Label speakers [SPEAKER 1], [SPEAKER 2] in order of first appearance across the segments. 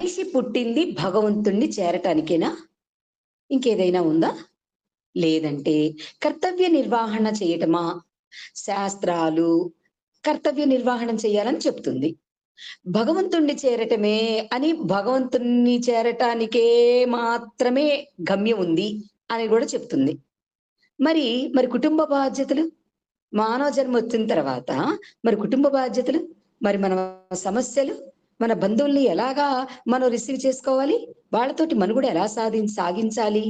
[SPEAKER 1] మనిషి పుట్టింది భగవంతుణ్ణి చేరటానికేనా? ఇంకేదైనా ఉందా? లేదంటే కర్తవ్య నిర్వహణ చేయటమా? శాస్త్రాలు కర్తవ్య నిర్వహణ చేయాలని చెప్తుంది. భగవంతుణ్ణి చేరటమే అని భగవంతుణ్ణి చేరటానికే మాత్రమే గమ్యం ఉంది అని కూడా చెప్తుంది. మరి మరి కుటుంబ బాధ్యతలు? మానవ జన్మ వచ్చిన తర్వాత మరి కుటుంబ బాధ్యతలు? మరి మన సమస్యలు? మన బంధువుల్ని ఎలాగా మనం రిసీవ్ చేసుకోవాలి? వాళ్ళతోటి మనుగడ ఎలా సాధి సాగించాలి?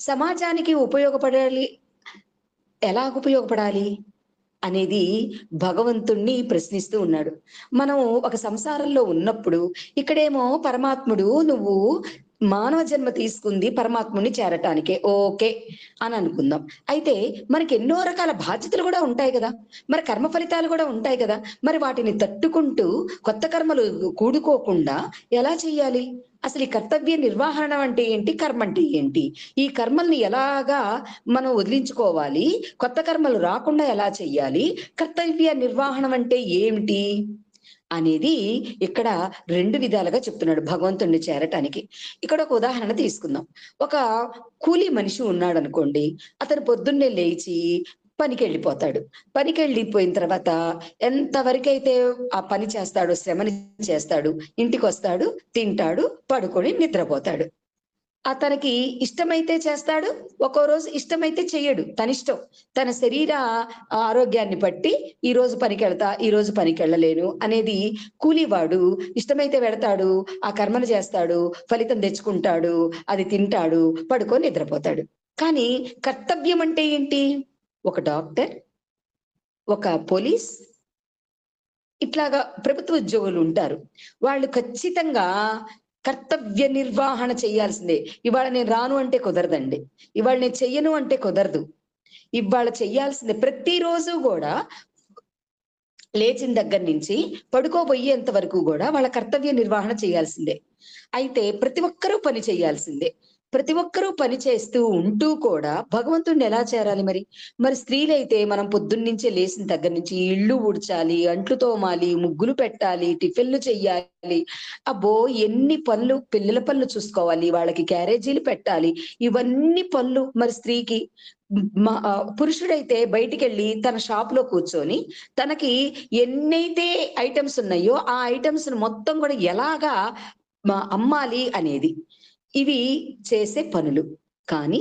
[SPEAKER 1] సమాజానికి ఉపయోగపడాలి ఎలా ఉపయోగపడాలి అనేది భగవంతుణ్ణి ప్రశ్నిస్తూ ఉన్నాడు. మనం ఒక సంసారంలో ఉన్నప్పుడు ఇక్కడేమో పరమాత్ముడు నువ్వు మానవ జన్మ తీసుకుంది పరమాత్ముని చేరటానికే. ఓకే అని అనుకుందాం. అయితే మనకి ఎన్నో రకాల బాధ్యతలు కూడా ఉంటాయి కదా. మరి కర్మ ఫలితాలు కూడా ఉంటాయి కదా. మరి వాటిని తట్టుకుంటూ కొత్త కర్మలు కూడుకోకుండా ఎలా చేయాలి? అసలు ఈ కర్తవ్య నిర్వహణ అంటే ఏంటి? కర్మ అంటే ఏంటి? ఈ కర్మల్ని ఎలాగా మనం వదిలించుకోవాలి? కొత్త కర్మలు రాకుండా ఎలా చెయ్యాలి కర్తవ్య నిర్వహణ అంటే ఏమిటి అనేది ఇక్కడ రెండు విధాలుగా చెప్తున్నాడు భగవంతుణ్ణి చేరటానికి. ఇక్కడ ఒక ఉదాహరణ తీసుకుందాం. ఒక కూలీ మనిషి ఉన్నాడు అనుకోండి అతను పొద్దున్నే లేచి పనికి వెళ్ళిపోతాడు పనికి వెళ్ళిపోయిన తర్వాత ఎంతవరకైతే ఆ పని చేస్తాడో శ్రమని చేస్తాడు ఇంటికి వస్తాడు తింటాడు పడుకొని నిద్రపోతాడు. అతనికి ఇష్టమైతే చేస్తాడు ఒక్కో రోజు ఇష్టమైతే చెయ్యడు. తన ఇష్టం. తన శరీర ఆరోగ్యాన్ని బట్టి ఈ రోజు పనికి వెళ్తా ఈ రోజు పనికి వెళ్ళలేను అనేది కూలివాడు ఇష్టమైతే వెడతాడు ఆ కర్మను చేస్తాడు ఫలితం తెచ్చుకుంటాడు అది తింటాడు పడుకొని నిద్రపోతాడు. కానీ కర్తవ్యం అంటే ఏంటి? ఒక డాక్టర్ ఒక పోలీస్ ఇట్లాగా ప్రభుత్వ ఉద్యోగులు ఉంటారు. వాళ్ళు ఖచ్చితంగా కర్తవ్య నిర్వహణ చేయాల్సిందే. ఇవాళ నేను రాను అంటే కుదరదండి. ఇవాళ నేను చెయ్యను అంటే కుదరదు. ఇవాళ చెయ్యాల్సిందే. ప్రతిరోజు కూడా లేచిన దగ్గర నుంచి పడుకోబోయేంత వరకు కూడా వాళ్ళ కర్తవ్య నిర్వహణ చేయాల్సిందే. అయితే ప్రతి ఒక్కరూ పని చేయాల్సిందే. ప్రతి ఒక్కరూ పని చేస్తూ ఉంటూ కూడా భగవంతుడిని ఎలా చేరాలి మరి? మరి స్త్రీలైతే మనం పొద్దున్నుంచే లేచిన దగ్గర నుంచి ఇళ్ళు ఊడ్చాలి అంట్లు తోమాలి ముగ్గులు పెట్టాలి టిఫిన్లు చెయ్యాలి. అబ్బో ఎన్ని పనులు పిల్లల పనులు చూసుకోవాలి వాళ్ళకి క్యారేజీలు పెట్టాలి. ఇవన్నీ పనులు మరి స్త్రీకి పురుషుడైతే బయటికి వెళ్ళి తన షాప్లో కూర్చొని తనకి ఎన్నైతే ఐటమ్స్ ఉన్నాయో ఆ ఐటమ్స్ మొత్తం కూడా ఎలాగా అమ్మాలి అనేది. ఇవి చేసే పనులు. కానీ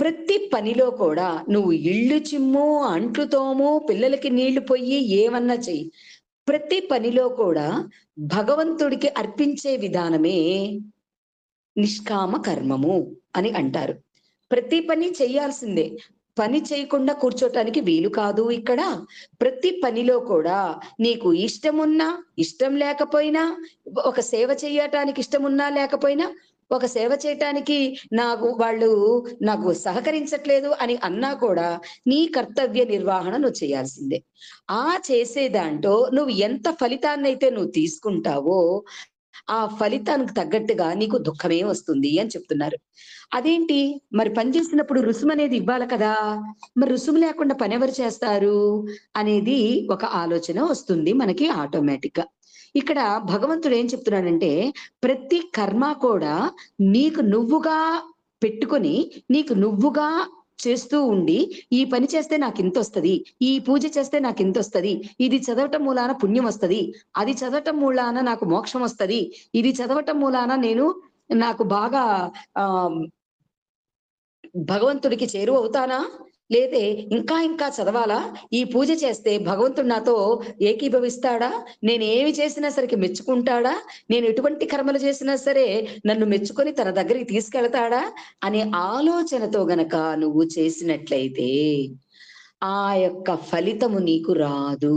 [SPEAKER 1] ప్రతి పనిలో కూడా నువ్వు ఇళ్ళు చిమ్ము అంట్లు తోము పిల్లలకి నీళ్ళు పొయ్యి ఏమన్నా చెయ్యి. ప్రతి పనిలో కూడా భగవంతుడికి అర్పించే విధానమే నిష్కామ కర్మము అని అంటారు. ప్రతి పని చేయాల్సిందే. పని చేయకుండా కూర్చోటానికి వీలు కాదు ఇక్కడ. ప్రతి పనిలో కూడా నీకు ఇష్టమున్నా ఇష్టం లేకపోయినా ఒక సేవ చేయటానికి ఇష్టమున్నా లేకపోయినా ఒక సేవ చేయటానికి నాకు వాళ్ళు నాకు సహకరించట్లేదు అని అన్నా కూడా నీ కర్తవ్య నిర్వహణ నువ్వు చేయాల్సిందే. ఆ చేసే దాంట్లో నువ్వు ఎంత ఫలితాన్ని అయితే నువ్వు తీసుకుంటావో ఆ ఫలితానికి తగ్గట్టుగా నీకు దుఃఖమే వస్తుంది అని చెప్తున్నారు. అదేంటి? మరి పని చేసినప్పుడు రుసుము అనేది ఇవ్వాలి కదా. మరి రుసుము లేకుండా పని ఎవరు చేస్తారు? అనేది ఒక ఆలోచన వస్తుంది మనకి ఆటోమేటిక్గా ఇక్కడ భగవంతుడు ఏం చెప్తున్నాడంటే ప్రతి కర్మ కూడా నీకు నువ్వుగా పెట్టుకొని నీకు నువ్వుగా చేస్తూ ఉండి ఈ పని చేస్తే నాకు ఇంత వస్తది ఈ పూజ చేస్తే నాకు ఇంత వస్తది ఇది చదవటం మూలాన పుణ్యం వస్తది అది చదవటం మూలాన నాకు మోక్షం వస్తది ఇది చదవటం మూలాన నేను నాకు బాగా ఆ భగవంతుడికి చేరువవుతానా? లేదే ఇంకా ఇంకా చదవాలా? ఈ పూజ చేస్తే భగవంతుడు నాతో ఏకీభవిస్తాడా? నేను ఏమి చేసినా సరికి మెచ్చుకుంటాడా? నేను ఎటువంటి కర్మలు చేసినా సరే నన్ను మెచ్చుకొని తన దగ్గరికి తీసుకెళ్తాడా? అనే ఆలోచనతో గనక నువ్వు చేసినట్లయితే ఆ యొక్క ఫలితము నీకు రాదు.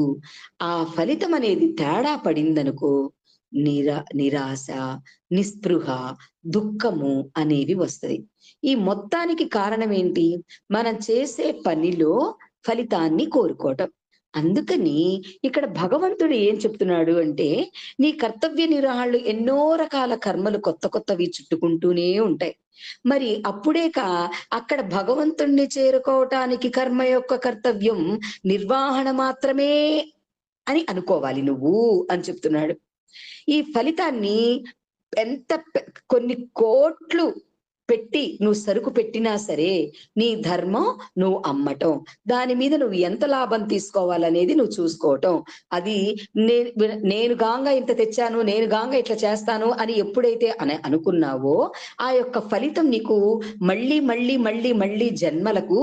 [SPEAKER 1] ఆ ఫలితం అనేది తేడా పడిందనుకో నిరా నిరాశ నిస్పృహ దుఃఖము అనేవి వస్తాయి ఈ మొత్తానికి కారణం ఏంటి మనం చేసే పనిలో ఫలితాన్ని కోరుకోవటం. అందుకని ఇక్కడ భగవంతుడు ఏం చెప్తున్నాడు అంటే నీ కర్తవ్య నిర్వహణలు ఎన్నో రకాల కర్మలు కొత్త కొత్తవి చుట్టుకుంటూనే ఉంటాయి. మరి అప్పుడేక అక్కడ భగవంతుణ్ణి చేరుకోవటానికి కర్మ యొక్క కర్తవ్యం నిర్వహణ మాత్రమే అని అనుకోవాలి నువ్వు అని చెప్తున్నాడు. ఈ ఫలితాన్ని ఎంత కొన్ని కోట్లు పెట్టి నువ్వు సరుకు పెట్టినా సరే నీ ధర్మం నువ్వు అమ్మటం. దాని మీద నువ్వు ఎంత లాభం తీసుకోవాలనేది నువ్వు చూసుకోవటం. అది నేను గాంగా ఇంత తెచ్చాను నేను గాంగా ఇట్లా చేస్తాను అని ఎప్పుడైతే అని అనుకున్నావో ఆ యొక్క ఫలితం నీకు మళ్ళీ మళ్ళీ మళ్ళీ మళ్ళీ జన్మలకు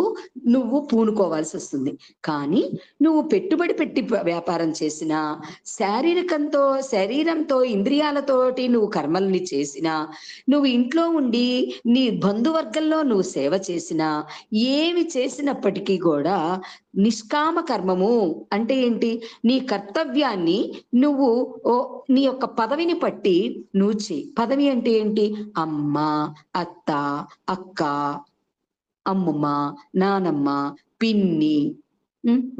[SPEAKER 1] నువ్వు పూనుకోవాల్సి వస్తుంది. కానీ నువ్వు పెట్టుబడి పెట్టి వ్యాపారం చేసినా శారీరకంతో శరీరంతో ఇంద్రియాలతోటి నువ్వు కర్మల్ని చేసినా నువ్వు ఇంట్లో ఉండి నీ బంధువర్గంలో నువ్వు సేవ చేసినా ఏమి చేసినప్పటికీ కూడా నిష్కామ కర్మము అంటే ఏంటి? నీ కర్తవ్యాన్ని నువ్వు ఓ నీ యొక్క పదవిని పట్టి నువ్వు చేయి. పదవి అంటే ఏంటి? అమ్మ అత్త అక్క అమ్మమ్మ నానమ్మ పిన్ని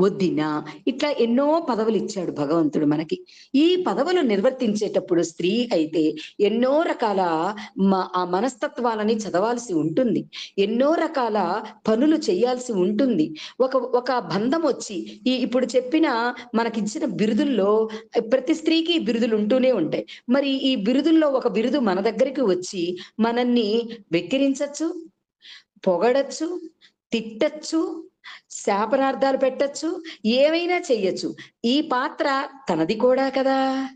[SPEAKER 1] వద్దిన? ఇట్లా ఎన్నో పదవులు ఇచ్చాడు భగవంతుడు మనకి. ఈ పదవులు నిర్వర్తించేటప్పుడు స్త్రీ అయితే ఎన్నో రకాల మ- ఆ మనస్తత్వాలని చదవాల్సి ఉంటుంది. ఎన్నో రకాల పనులు చేయాల్సి ఉంటుంది. ఒక ఒక బంధం వచ్చి ఈ ఇప్పుడు చెప్పిన మనకిచ్చిన బిరుదుల్లో ప్రతి స్త్రీకి బిరుదులు ఉంటూనే ఉంటాయి. మరి ఈ బిరుదుల్లో ఒక బిరుదు మన దగ్గరికి వచ్చి మనల్ని వెక్కిరించచ్చు పొగడచ్చు తిట్టచ్చు శాపనార్థాలు పెట్టచ్చు ఏమైనా చెయ్యొచ్చు. ఈ పాత్ర తనది కూడా కదా.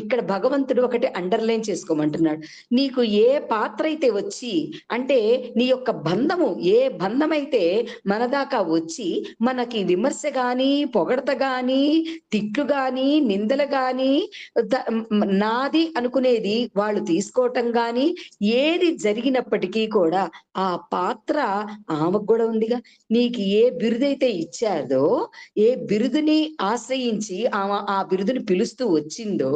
[SPEAKER 1] ఇక్కడ భగవంతుడు ఒకటి అండర్లైన్ చేసుకోమంటున్నాడు. నీకు ఏ పాత్ర అయితే వచ్చి అంటే నీ యొక్క బంధము ఏ బంధం అయితే మన దాకా వచ్చి మనకి విమర్శ గాని పొగడత గాని తిట్లు గాని నిందలు గాని నాది అనుకునేది వాళ్ళు తీసుకోవటం గాని ఏది జరిగినప్పటికీ కూడా ఆ పాత్ర ఆమెకు కూడా ఉందిగా. నీకు ఏ బిరుదైతే ఇచ్చారో ఏ బిరుదుని ఆశ్రయించి ఆమె ఆ బిరుదుని పిలుస్తూ వచ్చిందో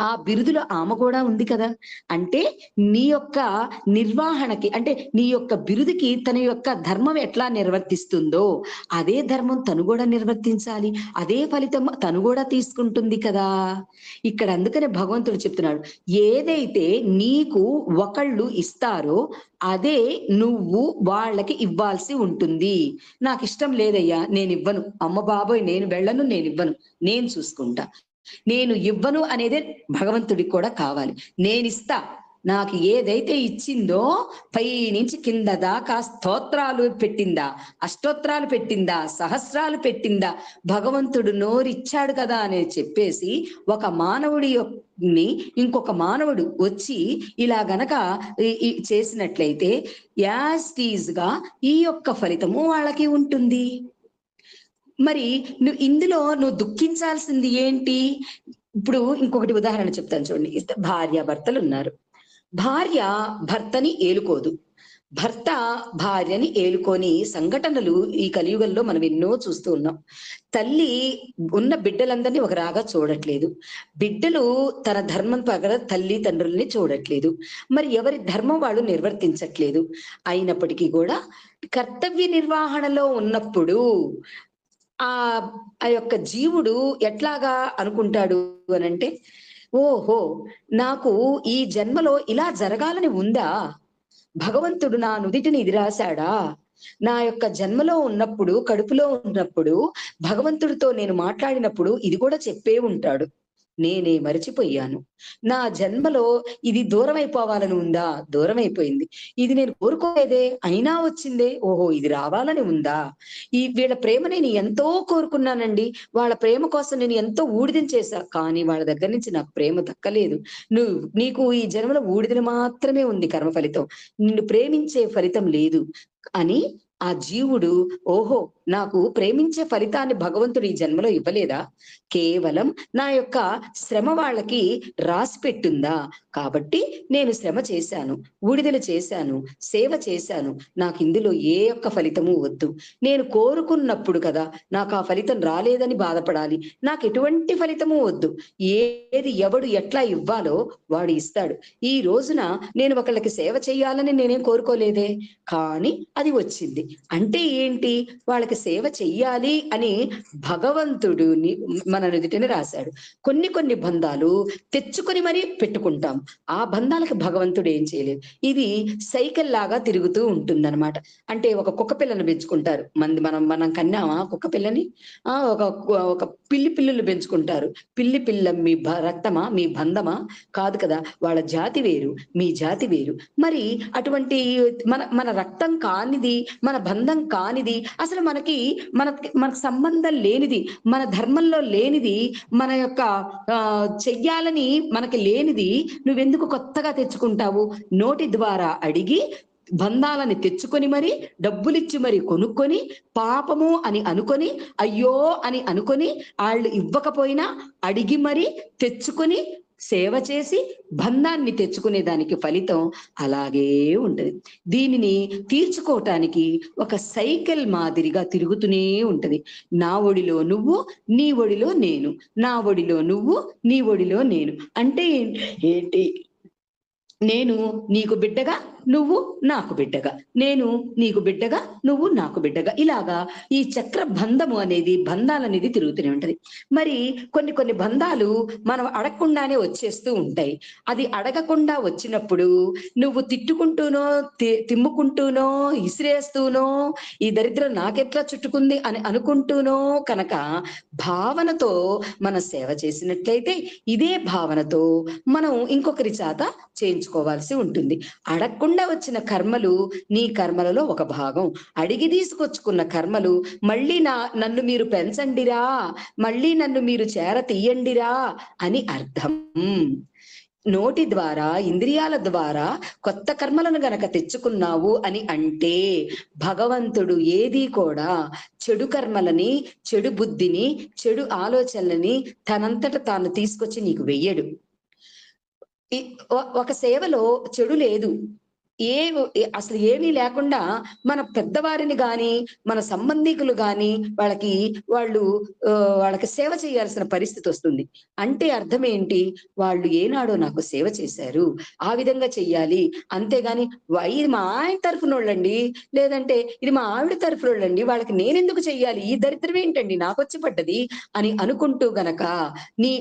[SPEAKER 1] ఆ బిరుదులో ఆమె కూడా ఉంది కదా. అంటే నీ యొక్క నిర్వహణకి అంటే నీ యొక్క బిరుదుకి తన యొక్క ధర్మం ఎట్లా నిర్వర్తిస్తుందో అదే ధర్మం తను కూడా నిర్వర్తించాలి. అదే ఫలితం తను కూడా తీసుకుంటుంది కదా. ఇక్కడ అందుకనే భగవంతుడు చెప్తున్నాడు ఏదైతే నీకు ఒకళ్ళు ఇస్తారో అదే నువ్వు వాళ్ళకి ఇవ్వాల్సి ఉంటుంది. నాకు ఇష్టం లేదయ్యా నేను ఇవ్వను. అమ్మ బాబోయ్ నేను వెళ్ళను నేను ఇవ్వను. నేను చూసుకుంటా. నేను ఇవ్వను అనేదే భగవంతుడికి కూడా కావాలి. నేనిస్తా. నాకు ఏదైతే ఇచ్చిందో పై నుంచి కింద దాకా స్తోత్రాలు పెట్టిందా అష్టోత్రాలు పెట్టిందా సహస్రాలు పెట్టిందా భగవంతుడు నోరిచ్చాడు కదా అని చెప్పేసి ఒక మానవుడి ని ఇంకొక మానవుడు వచ్చి ఇలా గనక చేసినట్లయితే యాజ్గా ఈ యొక్క ఫలితము వాళ్ళకి ఉంటుంది. మరి నువ్వు ఇందులో నువ్వు దుఃఖించాల్సింది ఏంటి? ఇప్పుడు ఇంకొకటి ఉదాహరణ చెప్తాను చూడండి. భార్య భర్తలు ఉన్నారు. భార్య భర్తని ఏలుకోదు. భర్త భార్యని ఏలుకొని సంఘటనలు ఈ కలియుగంలో మనం ఎన్నో చూస్తూ ఉన్నాం. తల్లి ఉన్న బిడ్డలందరినీ ఒక రాగా చూడట్లేదు. బిడ్డలు తన ధర్మం ప్రకారం తల్లి తండ్రుల్ని చూడట్లేదు. మరి ఎవరి ధర్మం వాళ్ళు నిర్వర్తించట్లేదు. అయినప్పటికీ కూడా కర్తవ్య నిర్వహణలో ఉన్నప్పుడు ఆ ఆ యొక్క జీవుడు ఎట్లాగా అనుకుంటాడు అనంటే ఓహో నాకు ఈ జన్మలో ఇలా జరగాలని ఉందా? భగవంతుడు నా నుదిటిని ఇది రాశాడా నా యొక్క జన్మలో ఉన్నప్పుడు కడుపులో ఉన్నప్పుడు భగవంతుడితో నేను మాట్లాడినప్పుడు ఇది కూడా చెప్పే ఉంటాడు. నేనే మరచిపోయాను. నా జన్మలో ఇది దూరం అయిపోవాలని ఉందా? దూరం అయిపోయింది ఇది నేను కోరుకోలేదే? అయినా వచ్చిందే? ఓహో ఇది రావాలని ఉందా? ఈ వీళ్ళ ప్రేమ నేను ఎంతో కోరుకున్నానండి. వాళ్ళ ప్రేమ కోసం నేను ఎంతో ఊడిదం చేశా. కానీ వాళ్ళ దగ్గర నుంచి నాకు ప్రేమ దక్కలేదు. నువ్వు నీకు ఈ జన్మలో ఊడిదన మాత్రమే ఉంది కర్మ ఫలితం. నిన్ను ప్రేమించే ఫలితం లేదు. అని ఆ జీవుడు ఓహో నాకు ప్రేమించే ఫలితాన్ని భగవంతుడు ఈ జన్మలో ఇవ్వలేదా? కేవలం నా యొక్క శ్రమ వాళ్ళకి రాసి పెట్టుందా? కాబట్టి నేను శ్రమ చేశాను ఊడిదలు చేశాను సేవ చేశాను. నాకు ఇందులో ఏ యొక్క ఫలితము వద్దు. నేను కోరుకున్నప్పుడు కదా నాకు ఆ ఫలితం రాలేదని బాధపడాలి. నాకు ఎటువంటి ఫలితము వద్దు. ఏది ఎవడు ఎట్లా ఇవ్వాలో వాడు ఇస్తాడు. ఈ రోజున నేను ఒకళ్ళకి సేవ చేయాలని నేనేం కోరుకోలేదే? కానీ అది వచ్చింది. అంటే ఏంటి? వాళ్ళకి సేవ చెయ్యాలి అని భగవంతుడు మన నుదుటిని రాశాడు. కొన్ని కొన్ని బంధాలు తెచ్చుకొని మరీ పెట్టుకుంటాం. ఆ బంధాలకు భగవంతుడు ఏం చేయలేదు. ఇది సైకిల్ లాగా తిరుగుతూ ఉంటుందన్నమాట. అంటే ఒక కుక్క పిల్లని పెంచుకుంటారు. మంది మనం మనం కన్నామా కుక్క పిల్లని? ఆ ఒక ఒక పిల్లి పిల్లులు పెంచుకుంటారు. పిల్లి పిల్ల మీ రక్తమా? మీ బంధమా? కాదు కదా. వాళ్ళ జాతి వేరు మీ జాతి వేరు. మరి అటువంటి మన మన రక్తం కానిది మన బంధం కానిది అసలు మనకి మన మనకు సంబంధం లేనిది మన ధర్మంలో లేనిది మన యొక్క చెయ్యాలని మనకి లేనిది నువ్వెందుకు కొత్తగా తెచ్చుకుంటావు? నోటి ద్వారా అడిగి బంధాలని తెచ్చుకొని మరి డబ్బులిచ్చి మరి కొనుక్కొని పాపము అని అనుకొని అయ్యో అని అనుకొని వాళ్ళు ఇవ్వకపోయినా అడిగి మరి తెచ్చుకొని సేవ చేసి బంధాన్ని తెచ్చుకునే దానికి ఫలితం అలాగే ఉంటుంది. దీనిని తీర్చుకోవటానికి ఒక సైకిల్ మాదిరిగా తిరుగుతూనే ఉంటది. నా ఒడిలో నువ్వు నీ ఒడిలో నేను. నా ఒడిలో నువ్వు నీ ఒడిలో నేను. అంటే ఏంటి? నేను నీకు బిడ్డగా నువ్వు నాకు బిడ్డగా. నేను నీకు బిడ్డగా నువ్వు నాకు బిడ్డగా. ఇలాగా ఈ చక్ర బంధము అనేది బంధాలు అనేది తిరుగుతూనే ఉంటది. మరి కొన్ని కొన్ని బంధాలు మనం అడగకుండానే వచ్చేస్తూ ఉంటాయి. అది అడగకుండా వచ్చినప్పుడు నువ్వు తిట్టుకుంటూనో తి- తిమ్ముకుంటూనో ఇసిరేస్తూనో ఈ దరిద్రం నాకెట్లా చుట్టుకుంది అని అనుకుంటూనో కనుక భావనతో మన సేవ చేసినట్లయితే ఇదే భావనతో మనం ఇంకొకరి చేత చేయించుకోవాల్సి ఉంటుంది. అడగకుండా వచ్చిన కర్మలు నీ కర్మలలో ఒక భాగం. అడిగి తీసుకొచ్చుకున్న కర్మలు మళ్ళీ నా నన్ను మీరు పెంచండిరా మళ్ళీ నన్ను మీరు చేర తీయండిరా అని అర్థం. నోటి ద్వారా ఇంద్రియాల ద్వారా కొత్త కర్మలను గనక తెచ్చుకున్నావు అని అంటే భగవంతుడు ఏది కూడా చెడు కర్మలని చెడు బుద్ధిని చెడు ఆలోచనలని తనంతట తాను తీసుకొచ్చి నీకు వెయ్యడు. ఒక సేవలో చెడు లేదు. ఏ అసలు ఏమీ లేకుండా మన పెద్దవారిని గాని మన సంబంధికులు గాని వాళ్ళకి వాళ్ళు వాళ్ళకి సేవ చేయాల్సిన పరిస్థితి వస్తుంది. అంటే అర్థం ఏంటి? వాళ్ళు ఏనాడో నాకు సేవ చేశారు. ఆ విధంగా చెయ్యాలి. అంతేగాని ఇది మా ఆయన తరఫున వాళ్ళండి లేదంటే ఇది మా ఆవిడ తరఫున వాళ్ళండి వాళ్ళకి నేనెందుకు చెయ్యాలి? ఈ దరిద్రం ఏంటండి? నాకు వచ్చి పడ్డది అని అనుకుంటూ గనక నీ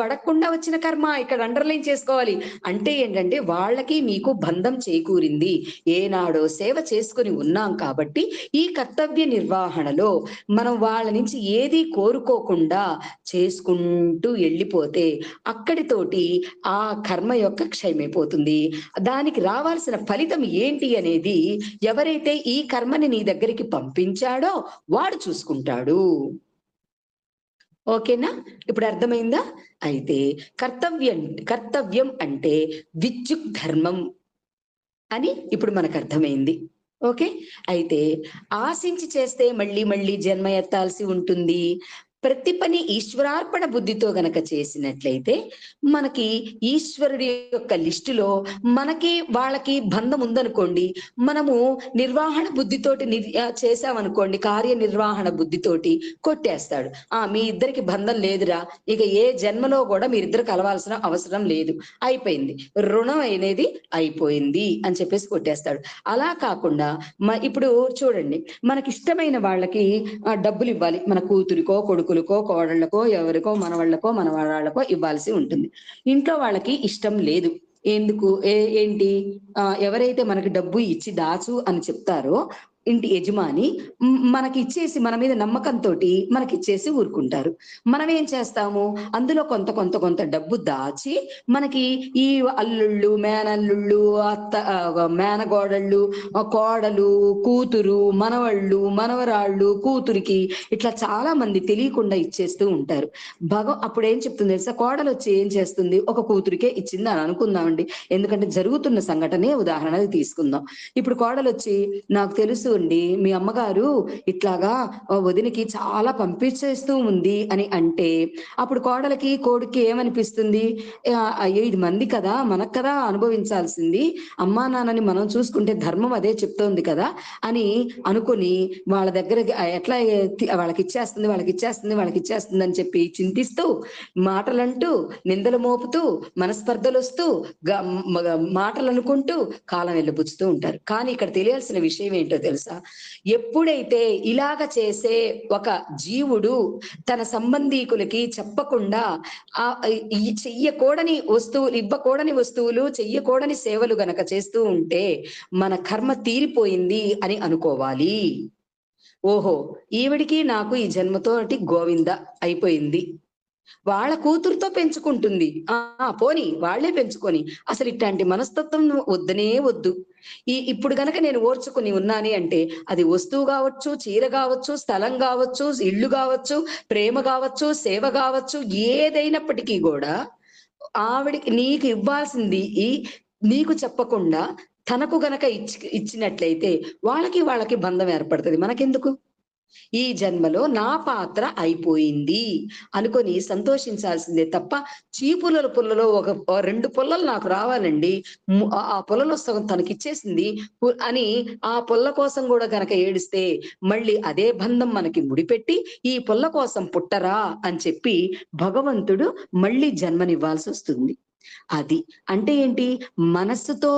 [SPEAKER 1] వడకుండా వచ్చిన కర్మ ఇక్కడ అండర్లైన్ చేసుకోవాలి. అంటే ఏంటంటే వాళ్ళకి మీకు బంధం చేకూరింది ఏనాడో సేవ చేసుకుని ఉన్నాం కాబట్టి ఈ కర్తవ్య నిర్వహణలో మనం వాళ్ళ నుంచి ఏది కోరుకోకుండా చేసుకుంటూ వెళ్ళిపోతే అక్కడితోటి ఆ కర్మ యొక్క క్షయమైపోతుంది. దానికి రావాల్సిన ఫలితం ఏంటి అనేది ఎవరైతే ఈ కర్మని నీ దగ్గరికి పంపించాడో వాడు చూసుకుంటాడు. ఓకేనా? ఇప్పుడు అర్థమైందా? అయితే కర్తవ్యం కర్తవ్యం అంటే విద్యుక్ ధర్మం. అని ఇప్పుడు మనకు అర్థమైంది. ఓకే? అయితే ఆశించి చేస్తే మళ్ళీ మళ్ళీ జన్మ ఎత్తాల్సి ఉంటుంది. ప్రతి పని ఈశ్వరార్పణ బుద్ధితో గనక చేసినట్లయితే మనకి ఈశ్వరుడి యొక్క లిస్టులో మనకి వాళ్ళకి బంధం ఉందనుకోండి మనము నిర్వహణ బుద్ధితోటి నిర్- చేసామనుకోండి చేసామనుకోండి కార్యనిర్వహణ బుద్ధితోటి కొట్టేస్తాడు. ఆ మీ ఇద్దరికి బంధం లేదురా ఇక ఏ జన్మలో కూడా మీరిద్దరు కలవాల్సిన అవసరం లేదు అయిపోయింది. రుణం అనేది అయిపోయింది అని చెప్పేసి కొట్టేస్తాడు. అలా కాకుండా మ ఇప్పుడు చూడండి మనకి ఇష్టమైన వాళ్ళకి డబ్బులు ఇవ్వాలి మన కూతురికో కొడుకులకో కోడళ్ళకో ఎవరికో మనవాళ్ళకో మనవాళ్ళకో ఇవ్వాల్సి ఉంటుంది. ఇంట్లో వాళ్ళకి ఇష్టం లేదు. ఎందుకు? ఏ ఏంటి? ఎవరైతే మనకి డబ్బు ఇచ్చి దాచు అని చెప్తారో ఇంటి యజమాని మనకి ఇచ్చేసి మన మీద నమ్మకంతో మనకి ఇచ్చేసి ఊరుకుంటారు. మనం ఏం చేస్తాము? అందులో కొంత కొంత కొంత డబ్బు దాచి మనకి ఈ అల్లుళ్ళు మేనల్లుళ్ళు అత్త మేనగోడళ్ళు కోడలు కూతురు మనవళ్ళు మనవరాళ్ళు కూతురికి ఇట్లా చాలా మంది తెలియకుండా ఇచ్చేస్తూ ఉంటారు. భగ అప్పుడు ఏం చెప్తుంది తెలుసా? కోడలు వచ్చి ఏం చేస్తుంది? ఒక కూతురికే ఇచ్చింది అని అనుకుందామండి. ఎందుకంటే జరుగుతున్న సంఘటనే ఉదాహరణ తీసుకుందాం. ఇప్పుడు కోడలు వచ్చి నాకు తెలుసు అండి. మీ అమ్మగారు ఇట్లాగా వదినకి వదినికి చాలా పంపించేస్తూ ఉంది అని అంటే అప్పుడు కోడలకి కోడికి ఏమనిపిస్తుంది? ఐదు మంది కదా మనకు కదా అనుభవించాల్సింది. అమ్మా నాన్నని మనం చూసుకుంటే ధర్మం అదే చెప్తోంది కదా అని అనుకుని వాళ్ళ దగ్గర ఎట్లా వాళ్ళకి ఇచ్చేస్తుంది వాళ్ళకి ఇచ్చేస్తుంది వాళ్ళకి ఇచ్చేస్తుంది అని చెప్పి చింతిస్తూ మాటలంటూ నిందలు మోపుతూ మనస్పర్ధలు వస్తూ మాటలు అనుకుంటూ కాలం వెళ్ళబుచ్చుతూ ఉంటారు. కానీ ఇక్కడ తెలియాల్సిన విషయం ఏంటో తెలుసు? తెలుసా? ఎప్పుడైతే ఇలాగ చేసే ఒక జీవుడు తన సంబంధీకులకి చెప్పకుండా ఆ ఈ చెయ్యకూడని వస్తువులు ఇవ్వకూడని వస్తువులు చెయ్యకూడని సేవలు గనక చేస్తూ ఉంటే మన కర్మ తీరిపోయింది అని అనుకోవాలి. ఓహో ఈవిడికి నాకు ఈ జన్మతోటి గోవింద అయిపోయింది. వాళ్ళ కూతురుతో పెంచుకుంటుంది. ఆ పోని వాళ్ళే పెంచుకొని. అసలు ఇట్లాంటి మనస్తత్వం వద్దనే వద్దు. ఈ ఇప్పుడు గనక నేను ఓర్చుకుని ఉన్నాని అంటే అది వస్తువు కావచ్చు చీర కావచ్చు స్థలం కావచ్చు ఇల్లు కావచ్చు ప్రేమ కావచ్చు సేవ కావచ్చు ఏదైనప్పటికీ కూడా ఆవిడికి నీకు ఇవ్వాల్సింది ఈ నీకు చెప్పకుండా తనకు గనక ఇచ్చి ఇచ్చినట్లయితే వాళ్ళకి వాళ్ళకి బంధం ఏర్పడుతుంది. మనకెందుకు? ఈ జన్మలో నా పాత్ర అయిపోయింది అనుకొని సంతోషించాల్సిందే తప్ప చీపుల పుల్లలో ఒక రెండు పుల్లలు నాకు రావాలండి. ఆ పుల్లలో సగం తనకిచ్చేసింది అని ఆ పుల్ల కోసం కూడా గనక ఏడిస్తే మళ్ళీ అదే బంధం మనకి ముడిపెట్టి ఈ పుల్ల కోసం పుట్టరా అని చెప్పి భగవంతుడు మళ్ళీ జన్మనివ్వాల్సి వస్తుంది అది అంటే ఏంటి? మనస్సుతో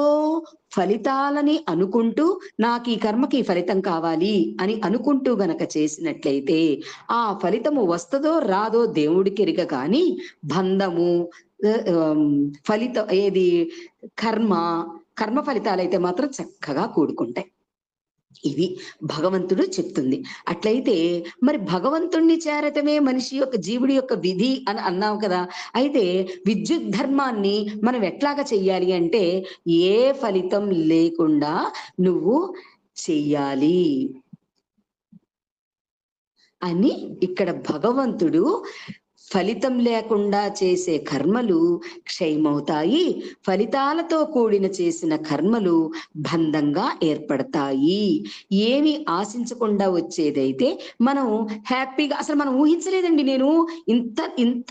[SPEAKER 1] ఫలితాలని అనుకుంటూ నాకు ఈ కర్మకి ఫలితం కావాలి అని అనుకుంటూ గనక చేసినట్లయితే ఆ ఫలితము వస్తుందో రాదో దేవుడికెరిక కానీ బంధము ఫలితం ఏది? కర్మ కర్మ ఫలితాలైతే మాత్రం చక్కగా కూడుకుంటాయి. ఇది భగవంతుడు చెప్తుంది. అట్లయితే మరి భగవంతుణ్ణి చేరటమే మనిషి యొక్క జీవుడి యొక్క విధి అని అన్నావు కదా. అయితే విద్యుత్ ధర్మాన్ని మనం ఎట్లాగా చెయ్యాలి అంటే ఏ ఫలితం లేకుండా నువ్వు చెయ్యాలి అని ఇక్కడ భగవంతుడు ఫలితం లేకుండా చేసే కర్మలు క్షయమవుతాయి. ఫలితాలతో కూడిన చేసిన కర్మలు బంధంగా ఏర్పడతాయి. ఏమి ఆశించకుండా వచ్చేదైతే మనం హ్యాపీగా అసలు మనం ఊహించలేదండి నేను ఇంత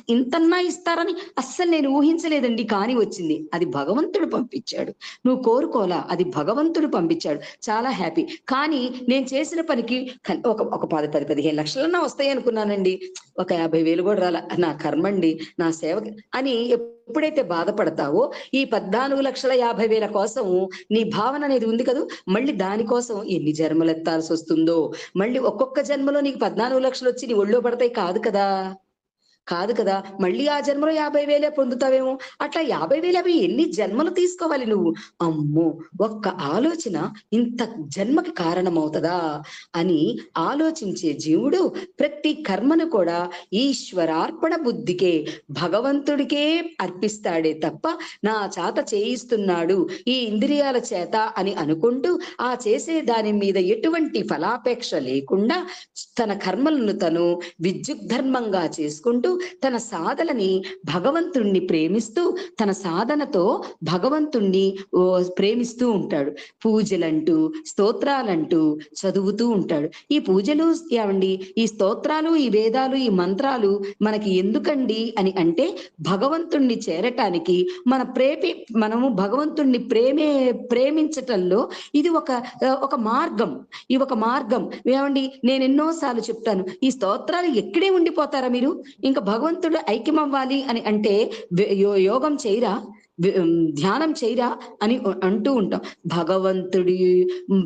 [SPEAKER 1] ఇంతన్నా ఇస్తారని అస్సలు నేను ఊహించలేదండి కానీ వచ్చింది. అది భగవంతుడు పంపించాడు. నువ్వు కోరుకోలా అది భగవంతుడు పంపించాడు. చాలా హ్యాపీ. కానీ నేను చేసిన పనికి ఒక ఒక పది పది పదిహేను లక్షలన్నా వస్తాయి అనుకున్నానండి. ఒక యాభై వేలు కూడా రాల. నా కర్మండి నా సేవ అని ఎప్పుడైతే బాధపడతావో ఈ పద్నాలుగు లక్షల యాభై వేల కోసం నీ భావన అనేది ఉంది కదా? మళ్ళీ దానికోసం ఎన్ని జన్మలు ఎత్తాల్సి వస్తుందో? మళ్ళీ ఒక్కొక్క జన్మలో నీకు పద్నాలుగు లక్షలు వచ్చి నీ ఒళ్ళో పడతాయి కాదు కదా? కాదు కదా మళ్ళీ ఆ జన్మలో యాభై వేలే పొందుతావేమో? అట్లా యాభై వేలు అవి ఎన్ని జన్మలు తీసుకోవాలి నువ్వు? అమ్మో ఒక్క ఆలోచన ఇంత జన్మకి కారణమవుతుందా? అని ఆలోచించే జీవుడు ప్రతి కర్మను కూడా ఈశ్వరార్పణ బుద్ధికే భగవంతుడికే అర్పిస్తాడే తప్ప నా చేత చేయిస్తున్నాడు ఈ ఇంద్రియాల చేత అని అనుకుంటూ ఆ చేసే దాని మీద ఎటువంటి ఫలాపేక్ష లేకుండా తన కర్మలను తను విద్యుద్ధర్మంగా చేసుకుంటూ తన సాధనని భగవంతుణ్ణి ప్రేమిస్తూ తన సాధనతో భగవంతుణ్ణి ప్రేమిస్తూ ఉంటాడు. పూజలంటూ స్తోత్రాలంటూ చదువుతూ ఉంటాడు. ఈ పూజలు ఏమండి? ఈ స్తోత్రాలు ఈ వేదాలు ఈ మంత్రాలు మనకి ఎందుకండి అని అంటే భగవంతుణ్ణి చేరటానికి మన ప్రేమి మనము భగవంతుణ్ణి ప్రేమే ప్రేమించటంలో ఇది ఒక ఒక మార్గం. ఈ ఒక మార్గం. ఏమండి? నేను ఎన్నోసార్లు చెప్తాను. ఈ స్తోత్రాలు ఎక్కడే ఉండిపోతారా మీరు? ఇంకా భగవంతుడు ఐక్యమవ్వాలి అని అంటే యోగం చేయరా? ధ్యానం చేయరా? అని అంటూ ఉంటాం. భగవంతుడి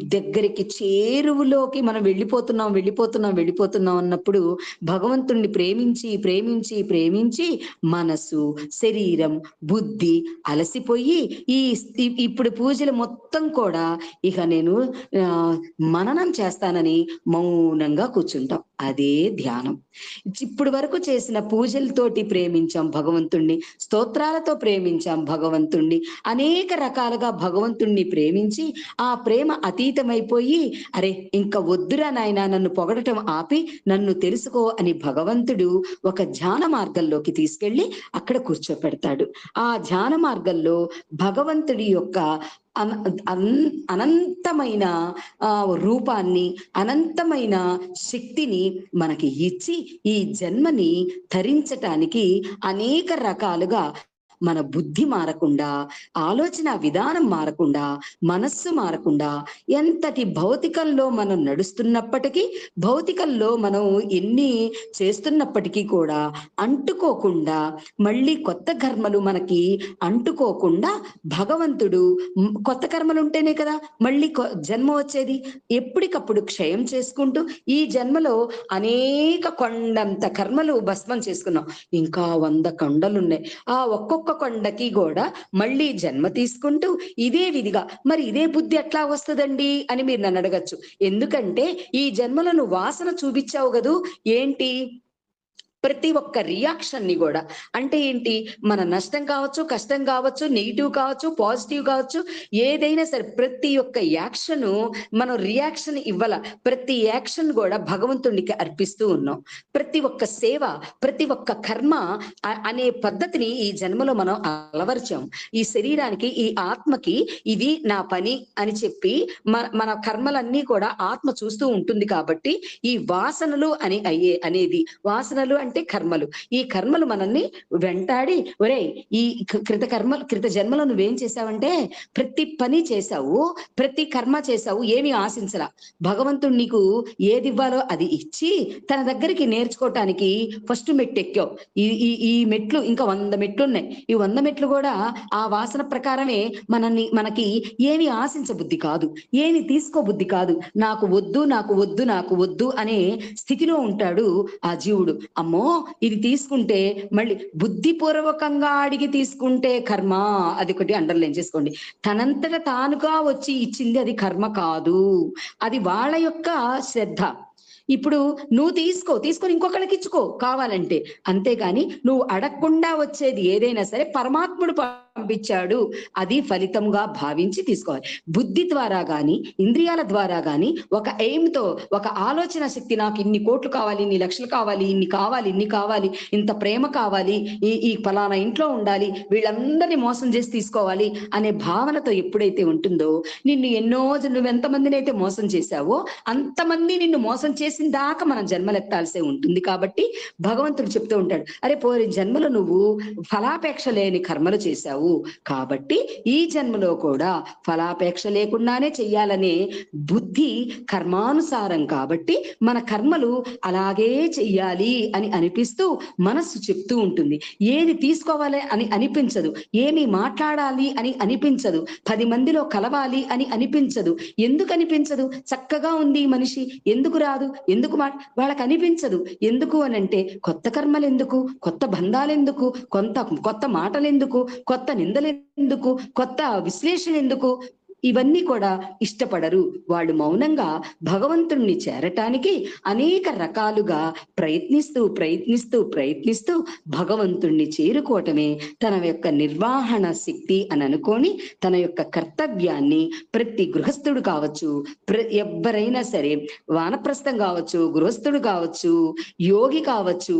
[SPEAKER 1] దగ్గరికి చేరువులోకి మనం వెళ్ళిపోతున్నాం వెళ్ళిపోతున్నాం వెళ్ళిపోతున్నాం అన్నప్పుడు భగవంతుణ్ణి ప్రేమించి ప్రేమించి ప్రేమించి మనసు శరీరం బుద్ధి అలసిపోయి ఈ ఇప్పుడు పూజలు మొత్తం కూడా ఇక నేను మననం చేస్తానని మౌనంగా కూర్చుంటాం. అదే ధ్యానం. ఇప్పుడు వరకు చేసిన పూజలతోటి ప్రేమించాం భగవంతుణ్ణి స్తోత్రాలతో ప్రేమించాం భగవంతుణ్ణి అనేక రకాలుగా భగవంతుణ్ణి ప్రేమించి ఆ ప్రేమ అతీతమైపోయి అరే ఇంకా వద్దురా నాయన నన్ను పొగడటం ఆపి నన్ను తెలుసుకో అని భగవంతుడు ఒక ధ్యాన మార్గంలోకి తీసుకెళ్ళి అక్కడ కూర్చోపెడతాడు. ఆ ధ్యాన మార్గంలో భగవంతుడి యొక్క అనంతమైన రూపాన్ని అనంతమైన శక్తిని మనకి ఇచ్చి ఈ జన్మని ధరించటానికి అనేక రకాలుగా మన బుద్ధి మారకుండా ఆలోచన విధానం మారకుండా మనస్సు మారకుండా ఎంతటి భౌతికంలో మనం నడుస్తున్నప్పటికీ భౌతికంలో మనం ఎన్ని చేస్తున్నప్పటికీ కూడా అంటుకోకుండా మళ్ళీ కొత్త కర్మలు మనకి అంటుకోకుండా భగవంతుడు కొత్త కర్మలు ఉంటేనే కదా మళ్ళీ కొ- జన్మ వచ్చేది. ఎప్పటికప్పుడు క్షయం చేసుకుంటూ ఈ జన్మలో అనేక కొండంత కర్మలు భస్మం చేసుకున్నాం. ఇంకా వంద కొండలు ఉన్నాయి ఆ ఒక్కొక్క కొండకి కూడా మళ్ళీ జన్మ తీసుకుంటూ ఇదే విధిగా మరి ఇదే బుద్ధి ఎట్లా వస్తుందండి అని మీరు నన్ను అడగచ్చు. ఎందుకంటే ఈ జన్మలను వాసన చూపించావు కదూ ఏంటి? ప్రతి ఒక్క రియాక్షన్ని కూడా. అంటే ఏంటి? మన నష్టం కావచ్చు కష్టం కావచ్చు నెగిటివ్ కావచ్చు పాజిటివ్ కావచ్చు ఏదైనా సరే ప్రతి ఒక్క యాక్షన్ మనం రియాక్షన్ ఇవ్వాల. ప్రతి యాక్షన్ కూడా భగవంతునికి అర్పిస్తూ ఉన్నాం. ప్రతి ఒక్క సేవ ప్రతి ఒక్క కర్మ అనే పద్ధతిని ఈ జన్మలో మనం అలవరిచాం. ఈ శరీరానికి ఈ ఆత్మకి ఇది నా పని అని చెప్పి మన మన కర్మలన్నీ కూడా ఆత్మ చూస్తూ ఉంటుంది కాబట్టి ఈ వాసనలు అని అయ్యే అనేది వాసనలు అంటే కర్మలు. ఈ కర్మలు మనల్ని వెంటాడి ఒరేయ్ ఈ కృత కర్మ కృత జన్మలో నువ్వేం చేసావంటే ప్రతి పని చేశావు ప్రతి కర్మ చేశావు ఏమి ఆశించలా. భగవంతుడు నీకు ఏది ఇవ్వాలో అది ఇచ్చి తన దగ్గరికి నేర్చుకోవటానికి ఫస్ట్ మెట్టు ఎక్కావు ఈ ఈ మెట్లు ఇంకా వంద మెట్లు ఉన్నాయి ఈ వంద మెట్లు కూడా ఆ వాసన ప్రకారమే మనల్ని మనకి ఏమి ఆశించ బుద్ధి కాదు ఏమి తీసుకో బుద్ధి కాదు. నాకు వద్దు నాకు వద్దు నాకు వద్దు అనే స్థితిలో ఉంటాడు ఆ జీవుడు. అమ్మో ఇది తీసుకుంటే మళ్ళీ బుద్ధిపూర్వకంగా అడిగి తీసుకుంటే కర్మ అది ఒకటి అండర్లైన్ చేసుకోండి. తనంతట తానుగా వచ్చి ఇచ్చింది అది కర్మ కాదు. అది వాళ్ళ యొక్క శ్రద్ధ. ఇప్పుడు నువ్వు తీసుకో తీసుకొని ఇంకొకళ్ళకి ఇచ్చుకో కావాలంటే. అంతేగాని నువ్వు అడగకుండా వచ్చేది ఏదైనా సరే పరమాత్ముడు పంపించాడు. అది ఫలితంగా భావించి తీసుకోవాలి. బుద్ధి ద్వారా గాని ఇంద్రియాల ద్వారా గాని ఒక ఎయిమ్తో ఒక ఆలోచన శక్తి నాకు ఇన్ని కోట్లు కావాలి ఇన్ని లక్షలు కావాలి ఇన్ని కావాలి ఇన్ని కావాలి ఇంత ప్రేమ కావాలి ఈ ఈ ఫలానా ఇంట్లో ఉండాలి వీళ్ళందరినీ మోసం చేసి తీసుకోవాలి అనే భావనతో ఎప్పుడైతే ఉంటుందో నిన్ను ఎన్నో నువ్వు ఎంతమందిని అయితే మోసం చేశావో అంతమంది నిన్ను మోసం చేసిన దాకా మనం జన్మలెత్తాల్సే ఉంటుంది. కాబట్టి భగవంతుడు చెప్తూ ఉంటాడు అరే పోరి జన్మలో నువ్వు ఫలాపేక్ష లేని కర్మలు చేశావు కాబట్టి ఈ జన్మలో కూడా ఫలాపేక్ష లేకుండానే చెయ్యాలనే బుద్ధి కర్మానుసారం కాబట్టి మన కర్మలు అలాగే చెయ్యాలి అని అనిపిస్తూ మనస్సు చెప్తూ ఉంటుంది. ఏది తీసుకోవాలి అని అనిపించదు. ఏమి మాట్లాడాలి అని అనిపించదు. పది మందిలో కలవాలి అని అనిపించదు. ఎందుకు అనిపించదు? చక్కగా ఉంది మనిషి. ఎందుకు రాదు? ఎందుకు మా వాళ్ళకి అనిపించదు. ఎందుకు అని అంటే కొత్త కర్మలు ఎందుకు కొత్త బంధాలు ఎందుకు కొంత కొత్త మాటలు ఎందుకు కొత్త నిందలెందుకు? కొత్త విశ్లేషణ ఎందుకు ఇవన్నీ కూడా ఇష్టపడరు. వాళ్ళు మౌనంగా భగవంతుణ్ణి చేరటానికి అనేక రకాలుగా ప్రయత్నిస్తూ ప్రయత్నిస్తూ ప్రయత్నిస్తూ భగవంతుణ్ణి చేరుకోవటమే తన యొక్క నిర్వహణ శక్తి అని అనుకొని తన యొక్క కర్తవ్యాన్ని ప్రతి గృహస్థుడు కావచ్చు ప్ర ఎవరైనా సరే వానప్రస్థం కావచ్చు గృహస్థుడు కావచ్చు యోగి కావచ్చు